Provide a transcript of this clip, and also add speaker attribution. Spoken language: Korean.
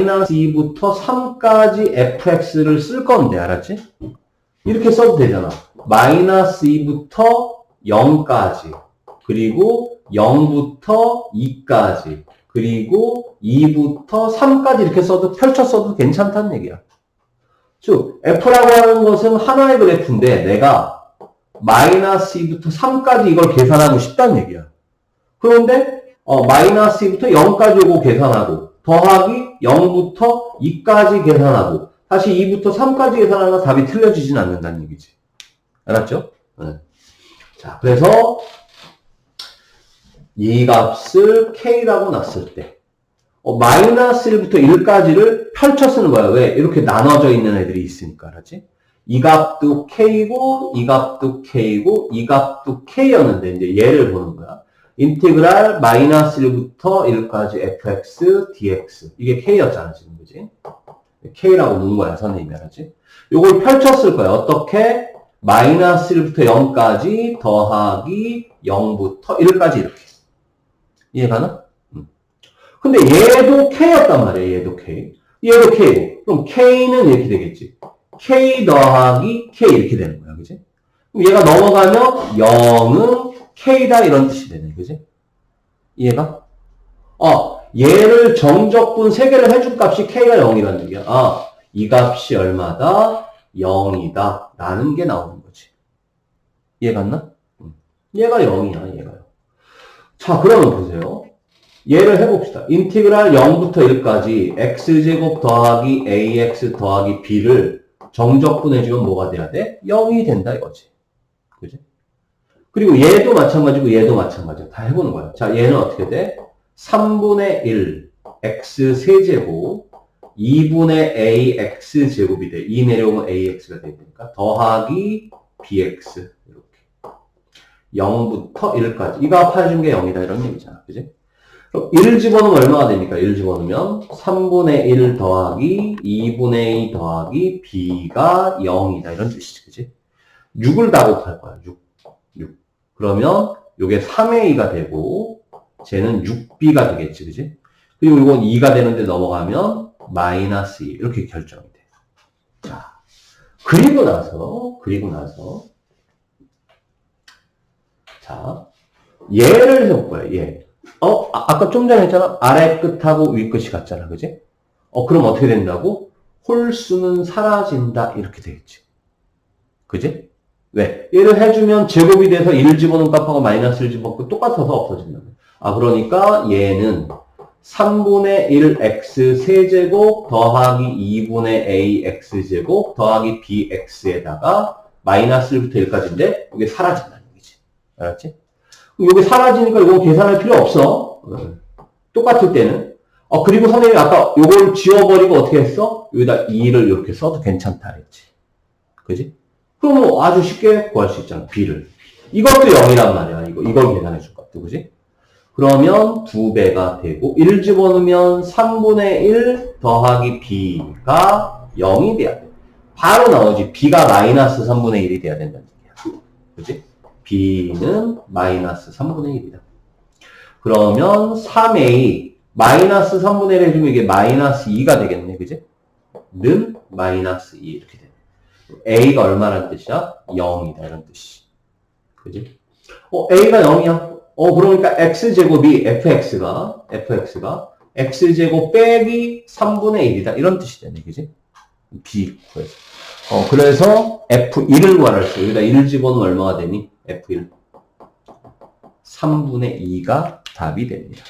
Speaker 1: 마이너스 2부터 3까지 fx를 쓸 건데, 알았지? 이렇게 써도 되잖아. 마이너스 2부터 0까지, 그리고 0부터 2까지, 그리고 2부터 3까지 이렇게 써도, 펼쳐 써도 괜찮다는 얘기야. 즉, f라고 하는 것은 하나의 그래프인데, 내가 마이너스 2부터 3까지 이걸 계산하고 싶다는 얘기야. 그런데, 어, 마이너스 2부터 0까지 오고 계산하고, 더하기 0부터 2까지 계산하고, 다시 2부터 3까지 계산하면 답이 틀려지진 않는다는 얘기지. 알았죠? 네. 자, 그래서 이 값을 k라고 놨을 때 어, 마이너스 1부터 1까지를 펼쳐 쓰는 거야. 왜? 이렇게 나눠져 있는 애들이 있으니까. 알았지? 이 값도 k고 이 값도 k고 이 값도 k였는데 이제 얘를 보는 거야. 인테그랄 마이너스 1부터 1까지 fx dx 이게 k였잖아 지금 그지? k라고 놓은 거야 선생님이 알았지? 요걸 펼쳤을 거야. 어떻게? 마이너스 1부터 0까지 더하기 0부터 1까지 이렇게. 이해가나? 음. 근데 얘도 K였단 말이야, 얘도 K. 얘도 K고. 그럼 K는 이렇게 되겠지. K 더하기 K 이렇게 되는 거야, 그지? 그럼 얘가 넘어가면 0은 K다 이런 뜻이 되네, 그지? 이해가? 어, 얘를 정적분 3개를 해준 값이 K가 0이라는 얘기야. 아, 이 값이 얼마다? 0이다. 라는 게 나오는 거지. 이해갔나? 음. 얘가 0이야, 얘가요. 자, 그러면 보세요. 얘를 해봅시다. 인티그랄 0부터 1까지 x제곱 더하기 ax 더하기 b를 정적분해주면 뭐가 돼야 돼? 0이 된다 이거지. 그지? 그리고 얘도 마찬가지고 얘도 마찬가지야. 다 해보는 거야. 자, 얘는 어떻게 돼? 3분의 1 x 세제곱 2분의 ax 제곱이 돼. 2 내려오면 ax가 되니까 더하기 bx 이렇게. 0부터 1까지. 이거 합해준 게 0이다 이런 얘기잖아. 그지? 그럼 1을 집어넣으면 얼마가 됩니까? 1을 집어넣으면 3분의 1 더하기 2분의 2 더하기 b가 0이다 이런 뜻이지. 그지? 6을 다 곱할 거야. 6. 6. 그러면 요게 3의 2가 되고 쟤는 6b가 되겠지. 그지? 그리고 이건 2가 되는데 넘어가면 마이너스 2 이렇게 결정이 돼. 자, 그리고 나서 그리고 나서 자, 얘를 해볼 거야, 얘. 어, 아, 까좀 전에 했잖아. 아래 끝하고 위 끝이 같잖아. 그지? 어, 그럼 어떻게 된다고? 홀수는 사라진다. 이렇게 되겠지. 그지? 왜? 얘를 해주면 제곱이 돼서 1을 집어넣은 값하고 마이너스를 집어넣고 똑같아서 없어진다. 아, 그러니까 얘는 3분의 1 x 세제곱 더하기 2분의 a x 제곱 더하기 bx에다가 마이너스 1부터 1까지인데 이게 사라진다는 얘기지. 알았지? 이게 사라지니까 이거 계산할 필요 없어. 어. 똑같을 때는. 어, 그리고 선생님이 아까 이걸 지워버리고 어떻게 했어? 여기다 2를 이렇게 써도 괜찮다 했지. 그지? 그럼 뭐 아주 쉽게 구할 수 있잖아. b를. 이것도 0이란 말이야. 이거, 이걸 계산해 줄 것도. 그지? 그러면 2배가 되고 1 집어넣으면 3분의 1 더하기 b가 0이 돼야 돼. 바로 나오지. b가 마이너스 3분의 1이 돼야 된다는 얘기야. 그지? b는 마이너스 3분의 1이다. 그러면 3a 마이너스 3분의 1 해주면 이게 마이너스 2가 되겠네. 그지? 는 마이너스 2 이렇게 돼. A가 얼마란 뜻이야? 0이다. 이런 뜻이. 그지? 어, a가 0이야. 어, 그러니까 x제곱이 fx가, fx가 x제곱 빼기 3분의 1이다. 이런 뜻이 되네. 그지? b 구해서. 어, 그래서 f1을 구할 수. 여기다 1을 집어넣으면 얼마가 되니? f1. 3분의 2가 답이 됩니다.